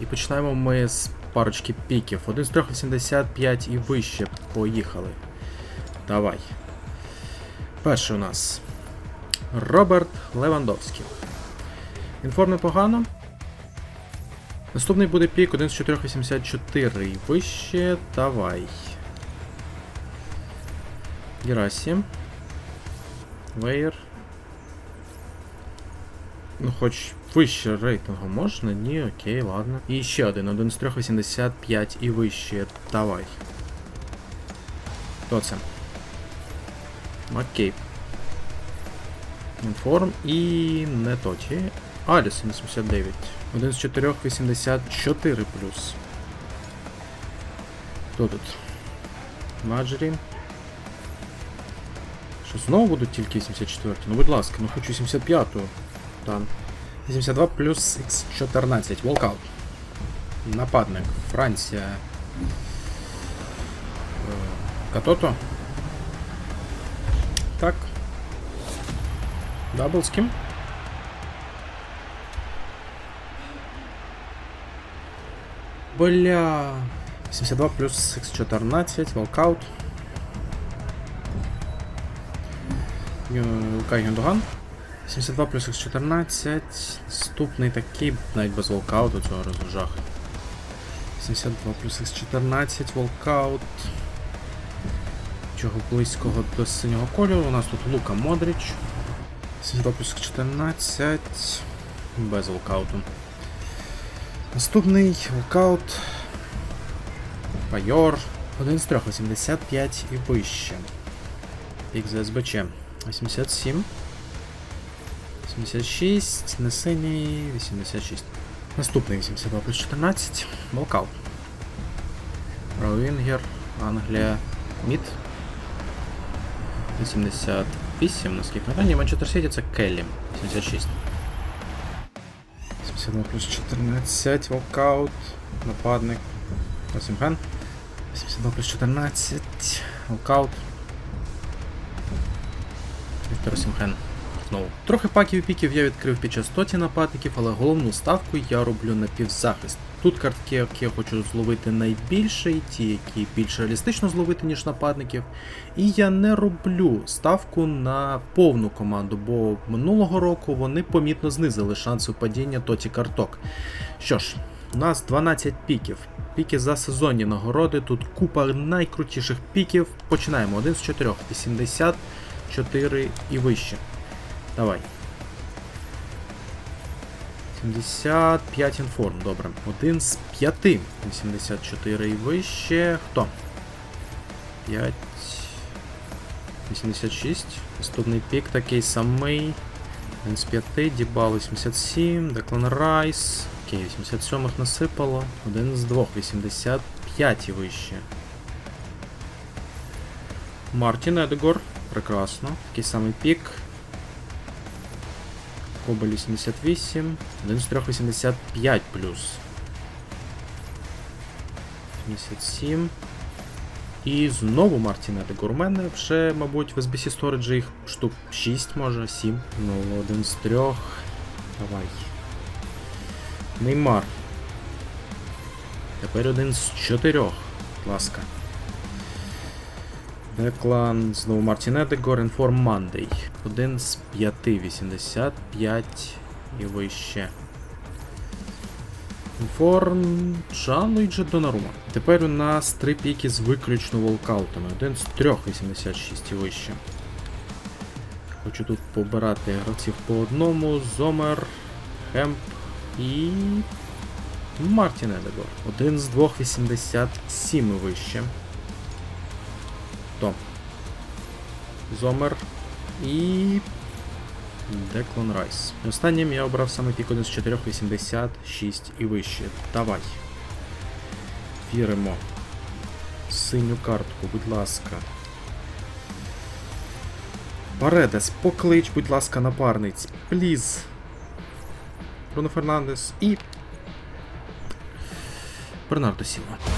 І починаємо ми з парочки піків. Один з 3,85 і вище. Поїхали. Давай. Перший у нас Роберт Левандовський. Інформ непогано. Наступний буде пік 1 з 4,84 і вище. Давай. Герасі. Вейер. Ну, хоч вище рейтингу можна? Ні, окей, ладно. І ще один, один з 3,85 і вище. Давай. Хто це? Окей. Інформ і не тоті. Алісон 79. Один з 4,84 плюс. Хто тут? Маджері. Що знову будуть тільки 84? Ну будь ласка, ну хочу 75-ту. Там. 82 плюс X14. Волкаут. Нападник. Франція. Е, Катото. Так. Дабл з ким? Бля. 72 плюс X14. Волкаут. Лукай Гюндоган. 72 плюс X14. Наступний такий, навіть без волкауту цього разу жах. 72 плюс X14, волкаут. Чого близького до синього кольору. У нас тут Лука Модрич. 72 плюс X14. Без волкауту. Наступний волкаут. Пайор. Один з трьох, 85 і вище. Пік з СБЧ. 87. 86, не синій, 86. Наступний 82 плюс 14. Волкаут. Роуінгер, Англія, Мід. 88, наскільки пам'ятаю. Манчестер Сіті це Келлі. 76. 72 плюс 14, Волкаут, нападник. Осімген. 82 плюс 14, Волкаут. Віктор Осімген. Знову. Трохи паків і піків я відкрив під час тоті нападників, але головну ставку я роблю на півзахист. Тут картки, які я хочу зловити найбільше, і ті, які більш реалістично зловити, ніж нападників. І я не роблю ставку на повну команду, бо минулого року вони помітно знизили шанси падіння тоті карток. Що ж, у нас 12 піків. Піки за сезонні нагороди. Тут купа найкрутіших піків. Починаємо. Один з 4, 84 і вище. Давай. 75 інформ, добре. Один з 5. 84 і вище. Хто? 5. 86. Наступний пік такий самий. Один з 5. Дібал 87. Деклан Райс. Окей, 87 насипало. Один з 2. 85 і вище. Мартін Едегор. Прекрасно. Такий самий пік. Кобель 88, 1 з 3 85 плюс. 77. І знову Мартін Едегор. У вже, мабуть, в SBC Storage їх штук 6, може, 7. Ну, один з трьох. Давай. Неймар. Тепер один з чотирьох. Ласка. Деклан, знову Мартін Едегор, Інформ Мандей. Один з п'яти, 85 і вище. Інформ Джанлуїджі Донарума. Тепер у нас три піки з виключно волкаутами. Один з трьох 86 і вище. Хочу тут побирати гравців по одному. Зомер, Хемп і. Мартін Едегор. Один з двох 87 і вище. Зомер і. Деклан Райс. Останнім я обрав саме пік 1 з 4, 86 і вище. Давай. Віримо. Синю картку, будь ласка. Паредес, поклич, будь ласка, напарниць. Пліз. Бруно Фернандес і. Бернардо Сіла.